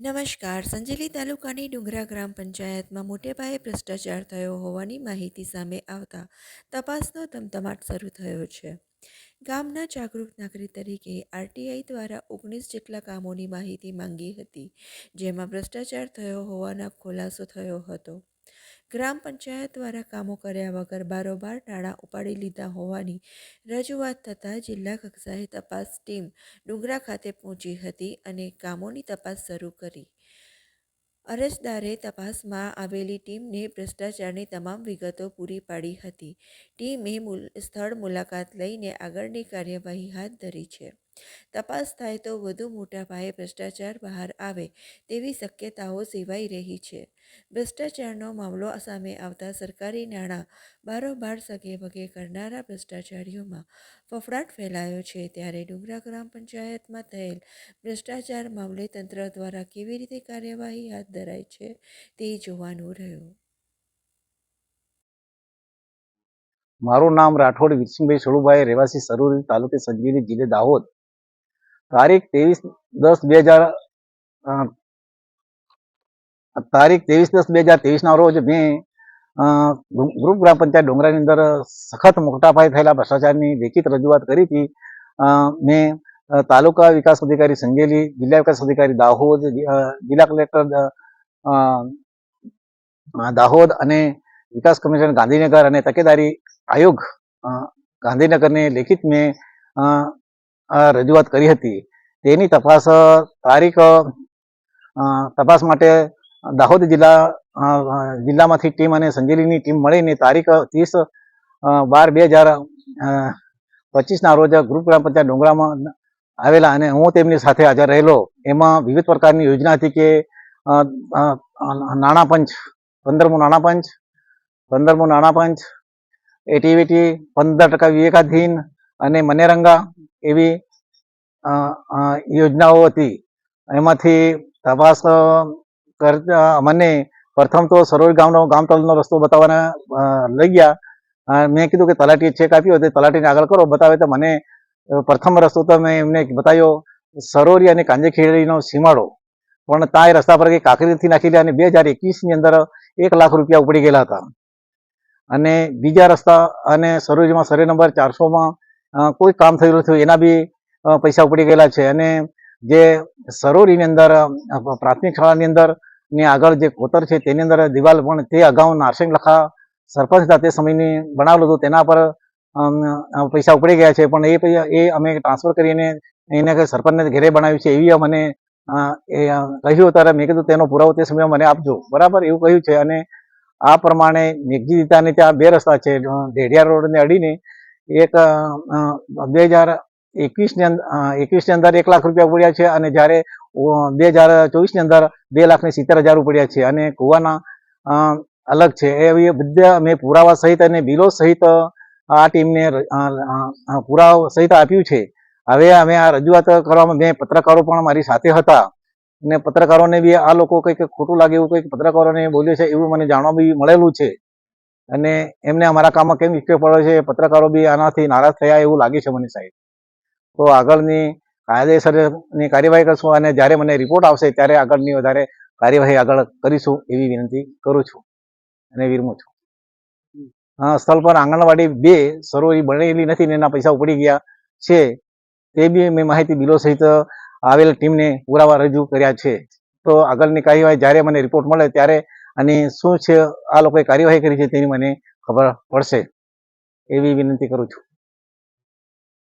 નમસ્કાર. સંજેલી તાલુકાની ડુંગરા ગ્રામ પંચાયતમાં મોટે ભ્રષ્ટાચાર થયો હોવાની માહિતી સામે આવતા તપાસનો ધમધમાટ શરૂ થયો છે. ગામના જાગૃત નાગરિક તરીકે આરટીઆઈ દ્વારા ઓગણીસ જેટલા કામોની માહિતી માંગી હતી, જેમાં ભ્રષ્ટાચાર થયો હોવાનો ખુલાસો થયો હતો. ગ્રામ પંચાયત દ્વારા કામો કર્યા વગર બારોબાર નાણાં ઉપાડી લીધા હોવાની રજૂઆત થતાં જિલ્લા કક્ષાએ તપાસ ટીમ ડુંગરા ખાતે પહોંચી હતી અને કામોની તપાસ શરૂ કરી. અરજદારે તપાસમાં આવેલી ટીમને ભ્રષ્ટાચારની તમામ વિગતો પૂરી પાડી હતી. ટીમે સ્થળ મુલાકાત લઈને આગળની કાર્યવાહી હાથ ધરી છે. તપાસ થાય તો વધુ મોટા પાયે ભ્રષ્ટાચાર બહાર આવે તેવી શક્યતાઓ સેવાઈ રહી છે. ભ્રષ્ટાચારનો મામલો સામે આવતા સરકારી નાણાં બારોબાર સગે વગે કરનારા ભ્રષ્ટાચારીઓમાં ફફડાટ ફેલાયો છે. ત્યારે ડુંગરા ગ્રામ પંચાયતમાં થયેલ ભ્રષ્ટાચાર મામલે તંત્ર દ્વારા કેવી રીતે કાર્યવાહી હાથ ધરાય છે તે જોવાનું રહ્યું. મારું નામ રાઠોડ વિરસિંહભાઈ સોળુભાઈ, રહેવાસી સરોરી તાલુકે સંજીવની જિલ્લે દાહોદ. તારીખ ત્રેવીસ દસ બે હજાર તારીખ ત્રેવીસ દસ બે હજાર ત્રેવીસના રોજ મેં ગ્રુપ ગ્રામ પંચાયત ડોંગરાની અંદર સખત મોટા પાયે થયેલા ભ્રષ્ટાચારની લેખિત રજૂઆત કરી હતી. મેં તાલુકા વિકાસ અધિકારી સંગેલી જિલ્લા વિકાસ અધિકારી દાહોદ જિલ્લા કલેક્ટર દાહોદ અને વિકાસ કમિશનર ગાંધીનગર અને તકેદારી આયોગ ગાંધીનગરને લેખિત મેં રજૂઆત કરી હતી. તેની તપાસ તારીખ તપાસ માટે દાહોદ જિલ્લા જિલ્લામાંથી ટીમ અને સંજેલીની ટીમ મળીને તારીખ ત્રીસ બાર બે હજાર પચીસના રોજ ગ્રુપ ગ્રામ પંચાયત ડુંગરામાં આવેલા અને હું તેમની સાથે હાજર રહેલો. એમાં વિવિધ પ્રકારની યોજના હતી કે નાણાં પંચ, પંદરમું નાણાં પંચ, પંદરમું નાણાં પંચ, એટીવીટી, પંદર ટકા વિવેકાધીન અને મનેરંગા એવી યોજનાઓ હતી. એમાંથી તપાસ મને પ્રથમ તો સરોજ ગામનો, ગામ તલનો રસ્તો બતાવવાના લઈ ગયા. મેં કીધું કે તલાટીએ ચેક આપ્યો તો તલાટીને આગળ કરો, બતાવે તો મને પ્રથમ રસ્તો તો મેં એમને બતાવ્યો, સરોરી અને કાંજેખેડીનો સીમાડો. પણ ત્યાં રસ્તા પર કંઈ કાકરીથી નાખેલી અને બે હજાર એકવીસની અંદર એક લાખ રૂપિયા ઉપડી ગયેલા હતા. અને બીજા રસ્તા અને સરોજમાં સર્વે નંબર ચારસોમાં કોઈ કામ થયેલું થયું, એના બી પૈસા ઉપડી ગયેલા છે. અને જે સરોરીની અંદર પ્રાથમિક શાળાની અંદરની આગળ જે કોતર છે, તેની અંદર દિવાલ પણ, તે અગાઉ નારસિંગ લખા સરપંચ હતા, તે સમયની બનાવેલું હતું. તેના પર પૈસા ઉપડી ગયા છે. પણ એ એ અમે ટ્રાન્સફર કરીને એને સરપંચને ઘેરે બનાવ્યું છે એવી મને એ કહ્યું ત્યારે મેં કીધું, તેનો પુરાવો તે સમયે મને આપજો. બરાબર? એવું કહ્યું છે. અને આ પ્રમાણે મેઘજી દીતાને ત્યાં બે રસ્તા છે ઢેડિયા રોડને અડીને એક બે હજાર એકવીસની એકવીસની અંદર એક લાખ રૂપિયા ઉપડ્યા છે અને જ્યારે બે હજાર ચોવીસની અંદર બે લાખને સિત્તેર હજાર ઉપડ્યા છે અને કુવાના અલગ છે. એવી બધા મેં પુરાવા સહિત અને બિલો સહિત આ ટીમને પુરાવા સહિત આપ્યું છે. હવે અમે આ રજૂઆત કરવામાં, મેં પત્રકારો પણ મારી સાથે હતા. અને પત્રકારોને બી આ લોકો કંઈક ખોટું લાગે એવું કંઈક પત્રકારોને બોલ્યું છે એવું મને જાણવા બી મળેલું છે. અને એમને અમારા કામમાં કેમ ઇફેક્ટ પડ્યો છે? પત્રકારો બી આનાથી નારાજ થયા એવું લાગે છે મને સાહેબ. તો આગળની કાયદેસરની કાર્યવાહી કરશું અને જ્યારે મને રિપોર્ટ આવશે ત્યારે આગળની વધારે કાર્યવાહી આગળ કરીશું એવી વિનંતી કરું છું અને વિરમું છું. સ્થળ પર આંગણવાડી બે સરોવરી બનેલી નથી ને એના પૈસા ઉપડી ગયા છે તે બી મેં માહિતી બિલો સહિત આવેલ ટીમને પુરાવા રજૂ કર્યા છે. તો આગળની કાર્યવાહી જ્યારે મને રિપોર્ટ મળે ત્યારે અને શું છે આ લોકોએ કાર્યવાહી કરી છે તેની મને ખબર પડશે. એવી વિનંતી કરું છું.